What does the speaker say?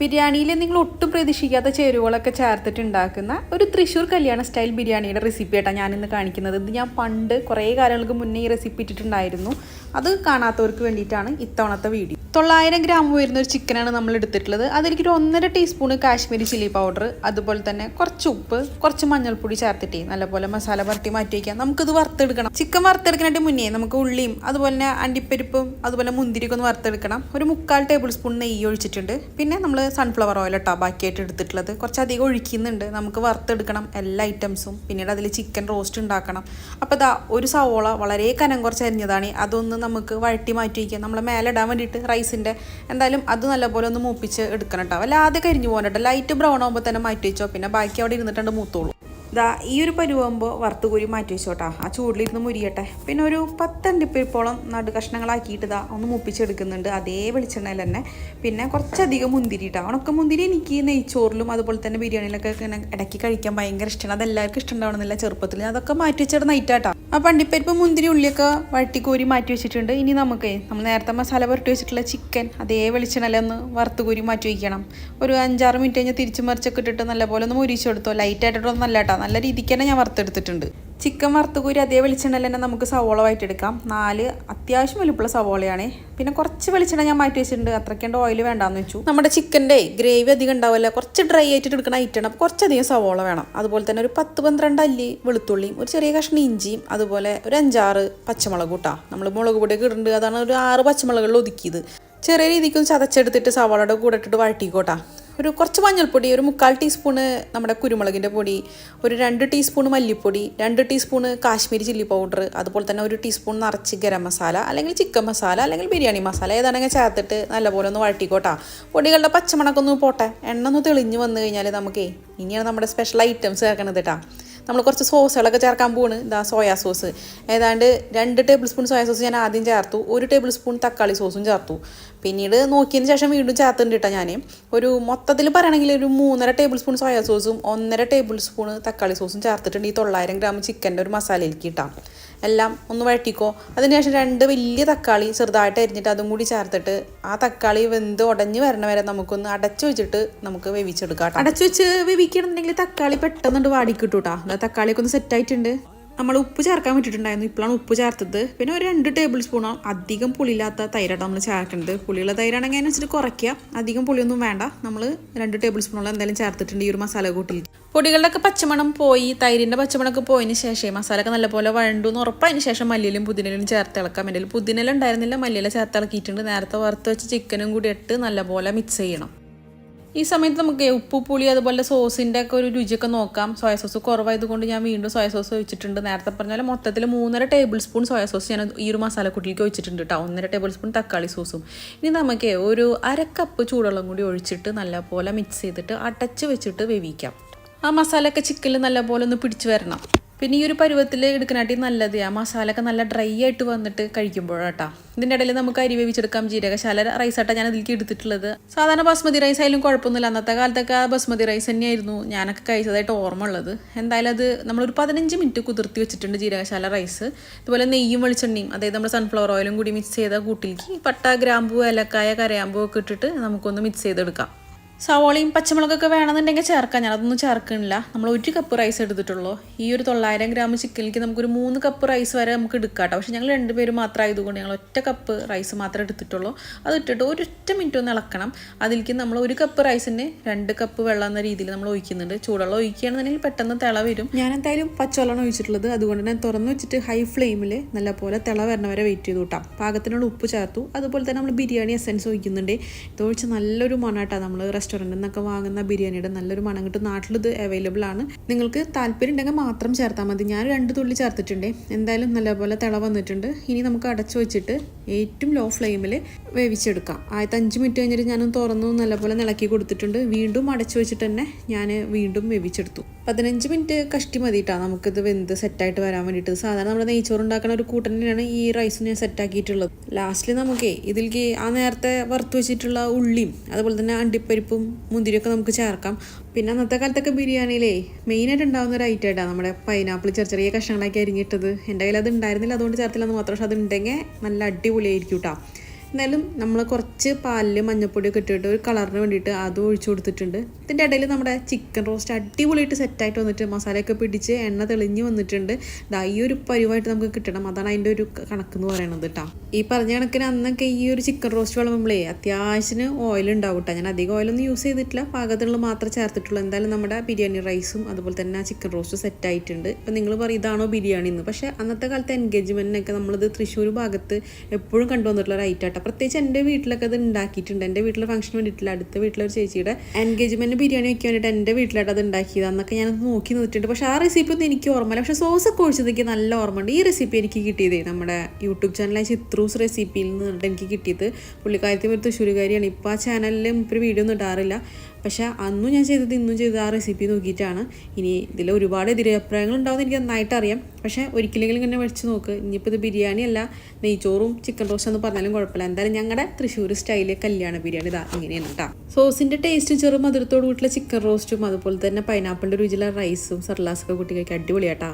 ബിരിയാണിയിൽ നിങ്ങൾ ഒട്ടും പ്രതീക്ഷിക്കാത്ത ചേരുവകളൊക്കെ ചേർത്തിട്ട് ഉണ്ടാക്കുന്ന ഒരു തൃശ്ശൂർ കല്യാണ സ്റ്റൈൽ ബിരിയാണിയുടെ റെസിപ്പി ആയിട്ടാണ് ഞാനിന്ന് കാണിക്കുന്നത്. ഇത് ഞാൻ പണ്ട് കുറേ കാലങ്ങൾക്ക് മുന്നേ ഈ റെസിപ്പി ഇട്ടിട്ടുണ്ടായിരുന്നു. അത് കാണാത്തവർക്ക് വേണ്ടിയിട്ടാണ് ഇത്തവണത്തെ വീഡിയോ. തൊള്ളായിരം ഗ്രാം വരുന്ന ഒരു ചിക്കനാണ് നമ്മൾ എടുത്തിട്ടുള്ളത്. അതിലേക്ക് ഒരു ഒന്നര ടീസ്പൂൺ കാശ്മീരി ചില്ലി പൗഡർ അതുപോലെ തന്നെ കുറച്ച് ഉപ്പ് കുറച്ച് മഞ്ഞൾപ്പൊടി ചേർത്തിട്ട് നല്ലപോലെ മസാല പുരട്ടി മാറ്റി വയ്ക്കാം നമുക്കിത് വറുത്തെടുക്കണം. ചിക്കൻ വറുത്തെടുക്കാനായിട്ട് മുന്നേ നമുക്ക് ഉള്ളിയും അതുപോലെ തന്നെ അണ്ടിപ്പരിപ്പും അതുപോലെ മുന്തിരിക്കും ഒന്ന് വറുത്തെടുക്കണം. ഒരു മുക്കാൽ ടേബിൾ സ്പൂൺ നെയ്യ് ഒഴിച്ചിട്ടുണ്ട്. പിന്നെ നമ്മൾ സൺഫ്ലവർ ഓയിൽ ഇട്ടാ ബാക്കിയായിട്ട് എടുത്തിട്ടുള്ളത്. കുറച്ചധികം ഒഴിക്കുന്നുണ്ട്. നമുക്ക് വറുത്തെടുക്കണം എല്ലാ ഐറ്റംസും പിന്നീട് അതിൽ ചിക്കൻ റോസ്റ്റ് ഉണ്ടാക്കണം. അപ്പോൾ ഇതാ ഒരു സവോള വളരെ കനം കുറച്ച് അരിഞ്ഞതാണ്. അതൊന്ന് നമുക്ക് വഴറ്റി മാറ്റി വയ്ക്കാം. നമ്മളെ മേലെ ഇടാൻ വേണ്ടിയിട്ട് റൈസിന്റെ എന്തായാലും അത് നല്ലപോലെ ഒന്ന് മൂപ്പിച്ച് എടുക്കണം കേട്ടോ അല്ലാതെ കരിഞ്ഞു പോകണ്ട ലൈറ്റ് ബ്രൗൺ ആകുമ്പോൾ തന്നെ മാറ്റി വെച്ചോ. പിന്നെ ബാക്കി അവിടെ ഇരുന്നിട്ടുണ്ട് മൂത്തോളൂ. ഇതാ ഈ ഒരു പരുവാകുമ്പോൾ വറുത്ത് കോരി മാറ്റി വെച്ചോട്ടാ. ആ ചൂടിലിരുന്ന് മുരിയട്ടെ. പിന്നെ ഒരു പത്തണ്ടിപ്പിപ്പോളം നടു കഷ്ണങ്ങളാക്കിയിട്ട് ഇതാ ഒന്ന് മുപ്പിച്ചെടുക്കുന്നുണ്ട്. അതേ വെളിച്ചെണ്ണയിൽ തന്നെ. പിന്നെ കുറച്ചധികം മുന്തിരി ഇട്ടാ. ഉണക്ക മുന്തിരി എനിക്ക് നെയ്ച്ചോറിലും അതുപോലെ തന്നെ ബിരിയാണിയിലൊക്കെ ഇങ്ങനെ ഇടയ്ക്ക് കഴിക്കാൻ ഭയങ്കര ഇഷ്ടമാണ് അതെല്ലാവർക്കും ഇഷ്ടം ഉണ്ടാവണമെന്നില്ല ചെറുപ്പത്തിൽ അതൊക്കെ മാറ്റി വെച്ചിട്ട് നൈറ്റാട്ടാ. ആ പണ്ടിപ്പരിപ്പ് മുന്തിരി ഉള്ളിയൊക്കെ വഴറ്റി കോരി മാറ്റി വെച്ചിട്ടുണ്ട്. ഇനി നമുക്ക് നമ്മൾ നേരത്തെ മസാല പുരട്ടി വെച്ചിട്ടുള്ള ചിക്കൻ അതേ വെളിച്ചെണ്ണയിൽ ഒന്ന് വറുത്ത് കോരി മാറ്റി വയ്ക്കണം ഒരു അഞ്ചാറ് മിനിറ്റ് കഴിഞ്ഞാൽ തിരിച്ചു മറിച്ചൊക്കെ ഇട്ടിട്ട് നല്ലപോലെ ഒന്ന് മുരിച്ചെടുത്തോ. ലൈറ്റ് ആയിട്ടൊന്നും നല്ല കേട്ടോ നല്ല രീതിക്ക് തന്നെ ഞാൻ വറുത്തെടുത്തിട്ടുണ്ട്. ചിക്കൻ വറുത്ത് കൂരി അതേ വെളിച്ചെണ്ണയിൽ തന്നെ നമുക്ക് സവോള എടുക്കാം. നാല് അത്യാവശ്യം വലുപ്പുള്ള സവോളയാണ്. പിന്നെ കുറച്ച് വെളിച്ചെണ്ണ ഞാൻ മാറ്റി വെച്ചിട്ടുണ്ട്. അത്രയ്ക്കേണ്ട ഓയിൽ വേണ്ടാന്ന് വെച്ചു. നമ്മുടെ ചിക്കന്റെ ഗ്രേവി അധികം ഉണ്ടാവില്ല. കുറച്ച് ഡ്രൈ ആയിട്ട് എടുക്കുന്ന ഐറ്റം അപ്പോൾ കുറച്ചധികം സവോള വേണം. അതുപോലെ തന്നെ ഒരു പത്ത് പന്ത്രണ്ട് അല്ലി വെളുത്തുള്ളിയും ഒരു ചെറിയ കഷ്ണം ഇഞ്ചിയും അതുപോലെ ഒരു അഞ്ചാറ് പച്ചമുളക് കൂട്ടാ നമ്മൾ മുളക് പൊടിയൊക്കെ ഇടുന്നുണ്ട് അതാണ് ഒരു ആറ് പച്ചമുളകളിൽ ഒതുക്കിയത്. ചെറിയ രീതിക്കൊന്ന് ചതച്ചെടുത്തിട്ട് സവാളയുടെ കൂടെ ഇട്ടിട്ട് വഴറ്റിക്കോട്ടാ. ഒരു കുറച്ച് മഞ്ഞൾപ്പൊടി ഒരു മുക്കാൽ ടീസ്പൂണ് നമ്മുടെ കുരുമുളകിന്റെ പൊടി ഒരു രണ്ട് ടീസ്പൂൺ മല്ലിപ്പൊടി രണ്ട് ടീസ്പൂണ് കാശ്മീരി ചില്ലി പൗഡർ അതുപോലെ തന്നെ ഒരു ടീസ്പൂൺ നിറച്ച് ഗരം മസാല അല്ലെങ്കിൽ ചിക്കൻ മസാല അല്ലെങ്കിൽ ബിരിയാണി മസാല ഏതാണെങ്കിൽ ചേർത്തിട്ട് നല്ലപോലെ ഒന്ന് വഴറ്റിക്കോട്ടെ. പൊടികളുടെ പച്ചമണക്കൊന്നും പോട്ടെ. എണ്ണ ഒന്ന് തെളിഞ്ഞ് വന്നു കഴിഞ്ഞാൽ നമുക്കേ ഇനിയാണ് നമ്മുടെ സ്പെഷ്യൽ ഐറ്റംസ് ചേർക്കണത് കേട്ടാ നമ്മൾ കുറച്ച് സോസുകളൊക്കെ ചേർക്കാൻ പോവാണ്. ഇതാ സോയാ സോസ് ഏതാണ്ട് രണ്ട് ടേബിൾ സ്പൂൺ സോയാ സോസ് ഞാൻ ആദ്യം ചേർത്തു. ഒരു ടേബിൾ സ്പൂൺ തക്കാളി സോസും ചേർത്തു. പിന്നീട് നോക്കിയതിന് ശേഷം വീണ്ടും ചേർത്തുണ്ട് കേട്ടോ ഞാൻ ഒരു മൊത്തത്തിൽ പറയണമെങ്കിൽ ഒരു മൂന്നര ടേബിൾ സ്പൂൺ സോയാ സോസും ഒന്നര ടേബിൾ സ്പൂൺ തക്കാളി സോസും ചേർത്തിട്ടുണ്ട് ഈ തൊള്ളായിരം ഗ്രാം ചിക്കന്റെ ഒരു മസാലയിലേക്ക് ഇട്ടാം എല്ലാം ഒന്ന് വഴറ്റിക്കോ. അതിനുശേഷം രണ്ട് വലിയ തക്കാളി ചെറുതായിട്ട് അരിഞ്ഞിട്ട് അതും കൂടി ചേർത്തിട്ട് ആ തക്കാളി വെന്ത് ഉടഞ്ഞ് വരണ വരെ നമുക്കൊന്ന് അടച്ചു വെച്ചിട്ട് നമുക്ക് വേവിച്ചെടുക്കാം അടച്ചു വെച്ച് വേവിക്കണമെന്നുണ്ടെങ്കിൽ തക്കാളി പെട്ടെന്നുണ്ട് വാടിക്കിട്ടൂട്ടാ. തക്കാളിയൊക്കെ ഒന്ന് സെറ്റ് ആയിട്ടുണ്ട്. നമ്മൾ ഉപ്പ് ചേർക്കാൻ വേണ്ടിയിട്ടുണ്ടായിരുന്നു ഇപ്പോഴാണ് ഉപ്പ് ചേർത്തത്. പിന്നെ ഒരു രണ്ട് ടേബിൾ സ്പൂണോ അധികം പുളിയില്ലാത്ത തൈരാണ് നമ്മൾ ചേർക്കേണ്ടത് പുളിയുള്ള തൈരാണെങ്കിൽ അതിനനുസരിച്ച് കുറയ്ക്കുക. അധികം പുളിയൊന്നും വേണ്ട. നമ്മൾ രണ്ട് ടേബിൾ സ്പൂണോളം എന്തായാലും ചേർത്തിട്ടുണ്ട് ഈ ഒരു മസാല കൂട്ടിൽ പൊടികളുടെയൊക്കെ പച്ചമണം പോയി. തൈരിന്റെ പച്ചമണമൊക്കെ പോയതിന് ശേഷം മസാലയൊക്കെ നല്ലപോലെ വഴണ്ടു എന്ന് ഉറപ്പതിന് ശേഷം മല്ലിയിലും പുതിനയിലും ചേർത്ത് ഇളക്കാം. എന്റെ പുതിനല ഉണ്ടായിരുന്നില്ല. മല്ലിയില ചേർത്ത് ഇളക്കിയിട്ടുണ്ട്. നേരത്തെ വറുത്ത് വെച്ച് ചിക്കനും കൂടി ഇട്ട് നല്ലപോലെ മിക്സ് ചെയ്യണം. ഈ സമയത്ത് നമുക്ക് ഉപ്പ് പുളി അതുപോലെ സോസിന്റെ ഒക്കെ ഒരു രുചിയൊക്കെ നോക്കാം. സോയ സോസ് കുറവായതുകൊണ്ട് ഞാൻ വീണ്ടും സോയ സോസ് ഒഴിച്ചിട്ടുണ്ട്. നേരത്തെ പറഞ്ഞാൽ മൊത്തത്തിൽ മൂന്നര ടേബിൾ സ്പൂൺ സോയ സോസ് ഞാൻ ഈ ഒരു മസാലക്കുട്ടിലേക്ക് ഒഴിച്ചിട്ടുണ്ട് കേട്ടോ ഒന്നര ടേബിൾ സ്പൂൺ തക്കാളി സോസും. ഇനി നമുക്ക് ഒരു അര കപ്പ് ചൂടുവെള്ളം കൂടി ഒഴിച്ചിട്ട് നല്ലപോലെ മിക്സ് ചെയ്തിട്ട് അടച്ച് വെച്ചിട്ട് വേവിക്കാം. ആ മസാലയൊക്കെ ചിക്കനിൽ നല്ലപോലെ ഒന്ന് പിടിച്ചു വരണം. പിന്നെ ഈ ഒരു പരുവത്തിൽ എടുക്കണാട്ടി നല്ലത്. ആ മസാലയൊക്കെ നല്ല ഡ്രൈ ആയിട്ട് വന്നിട്ട് കഴിക്കുമ്പോഴാട്ടാ ഇതിന്റെ ഇടയിൽ നമുക്ക് അരി വേവിച്ചെടുക്കാം ജീരകശാല റൈസായിട്ടാണ് ഞാൻ അതിലേക്ക് എടുത്തിട്ടുള്ളത്. സാധാരണ ബസ്മതി റൈസ് ആയാലും കുഴപ്പമൊന്നുമില്ല. അന്നത്തെ കാലത്തൊക്കെ ആ ബസ്മതി റൈസ് തന്നെയായിരുന്നു ഞാനൊക്കെ കഴിച്ചതായിട്ട് ഓർമ്മ ഉള്ളത്. എന്തായാലും അത് നമ്മളൊരു പതിനഞ്ച് മിനിറ്റ് കുതിർത്തി വെച്ചിട്ടുണ്ട് ജീരകശാല റൈസ് ഇതുപോലെ നെയ്യും വെളിച്ചെണ്ണയും അതായത് നമ്മൾ സൺഫ്ലവർ ഓയിലും കൂടി മിക്സ് ചെയ്ത കൂട്ടിലേക്ക് പട്ട ഗ്രാമ്പൂ ഏലക്കായ കരയാമ്പൂ ഒക്കെ ഇട്ടിട്ട് നമുക്കൊന്ന് മിക്സ് ചെയ്തെടുക്കാം. സവോളയും പച്ചമുളകൊക്കെ വേണമെന്നുണ്ടെങ്കിൽ ചേർക്കാം. ഞാനതൊന്നും ചേർക്കണില്ല. നമ്മൾ ഒരു കപ്പ് റൈസ് എടുത്തിട്ടുള്ളൂ. ഈ ഒരു തൊള്ളായിരം ഗ്രാം ചിക്കനിലേക്ക് നമുക്കൊരു മൂന്ന് കപ്പ് റൈസ് വരെ നമുക്ക് എടുക്കാം കേട്ടോ പക്ഷേ ഞങ്ങൾ രണ്ടുപേരും മാത്രം ആയതുകൊണ്ട് ഞങ്ങൾ ഒറ്റ കപ്പ് റൈസ് മാത്രമേ എടുത്തിട്ടുള്ളൂ. അത് ഇട്ടിട്ട് ഒരൊറ്റ മിനിറ്റ് ഒന്ന് ഇളക്കണം. അതിലേക്ക് നമ്മൾ ഒരു കപ്പ് റൈസിന് രണ്ട് കപ്പ് വെള്ളം എന്ന രീതിയിൽ നമ്മൾ ഒഴിക്കുന്നുണ്ട്. ചൂടുവെള്ളം ഒഴിക്കുകയാണെന്നുണ്ടെങ്കിൽ പെട്ടെന്ന് തിള വരും. ഞാൻ എന്തായാലും പച്ചവെള്ളമാണ് ഒഴിച്ചിട്ടുള്ളത്. അതുകൊണ്ട് ഞാൻ തുറന്ന് വെച്ചിട്ട് ഹൈ ഫ്ലെയിമിൽ നല്ലപോലെ തിള വരണ വരെ വെയിറ്റ് ചെയ്ത് കൂട്ടാം പാകത്തിനുള്ള ഉപ്പ് ചേർത്തു. അതുപോലെ തന്നെ നമ്മൾ ബിരിയാണി എസൻസ് ഒഴിക്കുന്നുണ്ട്. ഇതൊഴിച്ച് നല്ലൊരു മണാട്ടാണ് നമ്മൾ റെസ്റ്റോറന്റിൽ നിന്നൊക്കെ വാങ്ങുന്ന ബിരിയാണിയുടെ നല്ലൊരു മണം കിട്ടും. നാട്ടിലിത് അവൈലബിൾ ആണ്. നിങ്ങൾക്ക് താല്പര്യം ഉണ്ടെങ്കിൽ മാത്രം ചേർത്താൽ മതി. ഞാൻ രണ്ട് തുള്ളി ചേർത്തിട്ടുണ്ട്. എന്തായാലും നല്ലപോലെ തിള വന്നിട്ടുണ്ട്. ഇനി നമുക്ക് അടച്ചു വെച്ചിട്ട് ഏറ്റവും ലോ ഫ്ലെയിമിൽ വേവിച്ചെടുക്കാം. ആദ്യത്തെ അഞ്ച് മിനിറ്റ് കഴിഞ്ഞിട്ട് ഞാൻ തുറന്നു നല്ലപോലെ നിളക്കി കൊടുത്തിട്ടുണ്ട്. വീണ്ടും അടച്ചു വെച്ചിട്ട് തന്നെ ഞാൻ വീണ്ടും വേവിച്ചെടുത്തു. പതിനഞ്ച് മിനിറ്റ് കഷ്ടി മതിയിട്ടാണ് നമുക്കിത് വെന്ത് സെറ്റായിട്ട് വരാൻ വേണ്ടിയിട്ട്. സാധാരണ നമ്മുടെ നെയ്ച്ചോറ് ഉണ്ടാക്കുന്ന ഒരു കൂട്ടൻ തന്നെയാണ് ഈ റൈസ് ഞാൻ സെറ്റാക്കിയിട്ടുള്ളത് ലാസ്റ്റിൽ നമുക്കേ ഇതിലേക്ക് ആ നേരത്തെ വറുത്ത് വെച്ചിട്ടുള്ള ഉള്ളിയും അതുപോലെ തന്നെ അണ്ടിപ്പരിപ്പും മുന്തിരിയൊക്കെ നമുക്ക് ചേർക്കാം. പിന്നെ അന്നത്തെ കാലത്തൊക്കെ ബിരിയാണിയിലേ മെയിനായിട്ട് ഉണ്ടാകുന്ന ഒരു ഐറ്റം ആയിട്ടാണ് നമ്മുടെ പൈനാപ്പിൾ ചെറിയ ചെറിയ കഷ്ണങ്ങളാക്കി അരിഞ്ഞിട്ടത്. എന്റെ കയ്യിൽ അത് ഉണ്ടായിരുന്നില്ല അതുകൊണ്ട് ചേർത്തില്ല എന്ന് മാത്രം പക്ഷെ അത് ഉണ്ടെങ്കിൽ നല്ല അടിപൊളിയായിരിക്കും കേട്ടോ എന്നാലും നമ്മൾ കുറച്ച് പാലിൽ മഞ്ഞപ്പൊടിയൊക്കെ ഇട്ടിട്ട് ഒരു കളറിന് വേണ്ടിയിട്ട് അതും ഒഴിച്ചു കൊടുത്തിട്ടുണ്ട്. ഇതിന്റെ ഇടയിൽ നമ്മുടെ ചിക്കൻ റോസ്റ്റ് അടിപൊളിയായിട്ട് സെറ്റായിട്ട് വന്നിട്ട് മസാലയൊക്കെ പിടിച്ച് എണ്ണ തെളിഞ്ഞ് വന്നിട്ടുണ്ട്. ഇതാ ഈ ഒരു പരിവായിട്ട് നമുക്ക് കിട്ടണം. അതാണ് അതിന്റെ ഒരു കണക്ക് എന്ന് പറയുന്നത് കേട്ടോ ഈ പറഞ്ഞ കണക്കിന് അന്നൊക്കെ ഈ ഒരു ചിക്കൻ റോസ്റ്റ് വിളമ്പുമ്പോഴേ അത്യാവശ്യത്തിന് ഓയിൽ ഉണ്ടാവും കേട്ടോ ഞാൻ അധികം ഓയിലൊന്നും യൂസ് ചെയ്തിട്ടില്ല. പാകത്തിനുള്ള മാത്രമേ ചേർത്തിട്ടുള്ളൂ. എന്തായാലും നമ്മുടെ ബിരിയാണി റൈസും അതുപോലെ തന്നെ ആ ചിക്കൻ റോസ്റ്റും സെറ്റായിട്ടുണ്ട് ഇപ്പം നിങ്ങൾ പറയും ഇതാണോ ബിരിയാണി എന്ന്. പക്ഷേ അന്നത്തെ കാലത്തെ എൻഗേജ്മെന്റിനൊക്കെ നമ്മളിത് തൃശ്ശൂർ ഭാഗത്ത് എപ്പോഴും കണ്ടുവന്നിട്ടുള്ള ഒരു ഐറ്റം ആട്ടോ പ്രത്യേകിച്ച് എന്റെ വീട്ടിലൊക്കെ അത് ഉണ്ടാക്കിയിട്ടുണ്ട്. എന്റെ വീട്ടിലെ ഫംഗ്ഷൻ വേണ്ടിയിട്ടില്ല അടുത്ത വീട്ടിലെ ഒരു ചേച്ചിയുടെ എൻഗേജ്മെന്റ് ബിരിയാണി വെക്കാൻ വേണ്ടിയിട്ട് എന്റെ വീട്ടിലായിട്ട് അത് ഉണ്ടാക്കിയത് അന്നൊക്കെ ഞാൻ നോക്കി നിന്നിട്ടുണ്ട് പക്ഷേ ആ റെസിപ്പി ഒന്നും എനിക്ക് ഓർമ്മയില്ല. പക്ഷേ സോസ് ഒക്കെ ഒഴിച്ചതൊക്കെ നല്ല ഓർമ്മയുണ്ട്. ഈ റെസിപ്പി എനിക്ക് കിട്ടിയത് നമ്മുടെ യൂട്യൂബ് ചാനലായ ചിത്രൂസ് റെസിപ്പിയിൽ നിന്നിട്ട് എനിക്ക് കിട്ടിയത്. പുള്ളിക്കാരത്തി ഒരു തൃശ്ശൂരുകാരിയാണ്. ഇപ്പോൾ ആ ചാനലിൽ ഒരു വീഡിയോ ഒന്നും ഇടാറില്ല. പക്ഷേ അന്നും ഞാൻ ചെയ്തത് ഇന്നും ചെയ്തത് ആ റെസിപ്പി നോക്കിയിട്ടാണ്. ഇനി ഇതിൽ ഒരുപാട് എതിരഭിപ്രായങ്ങൾ ഉണ്ടാവുമെന്ന് എനിക്ക് നന്നായിട്ട് അറിയാം. പക്ഷേ ഒരിക്കലെങ്കിലും ഇങ്ങനെ വെച്ച് നോക്ക്. ഇനിയിപ്പോൾ ഇത് ബിരിയാണി അല്ല നെയ്ച്ചോറും ചിക്കൻ റോസ്റ്റ് എന്ന് പറഞ്ഞാലും കുഴപ്പമില്ല. എന്തായാലും ഞങ്ങളുടെ തൃശ്ശൂർ സ്റ്റൈലിലെ കല്യാണ ബിരിയാണി ഇതാ ഇങ്ങനെയാണ് കേട്ടോ. സോസിന്റെ ടേസ്റ്റ് ചെറു മധുരത്തോട് കൂട്ടിയുള്ള ചിക്കൻ റോസ്റ്റും അതുപോലെ തന്നെ പൈനാപ്പിളിന്റെ രുചിയിലുള്ള റൈസും സർലാസൊക്കെ കൂട്ടി കഴിക്കാൻ അടിപൊളിയാട്ടാ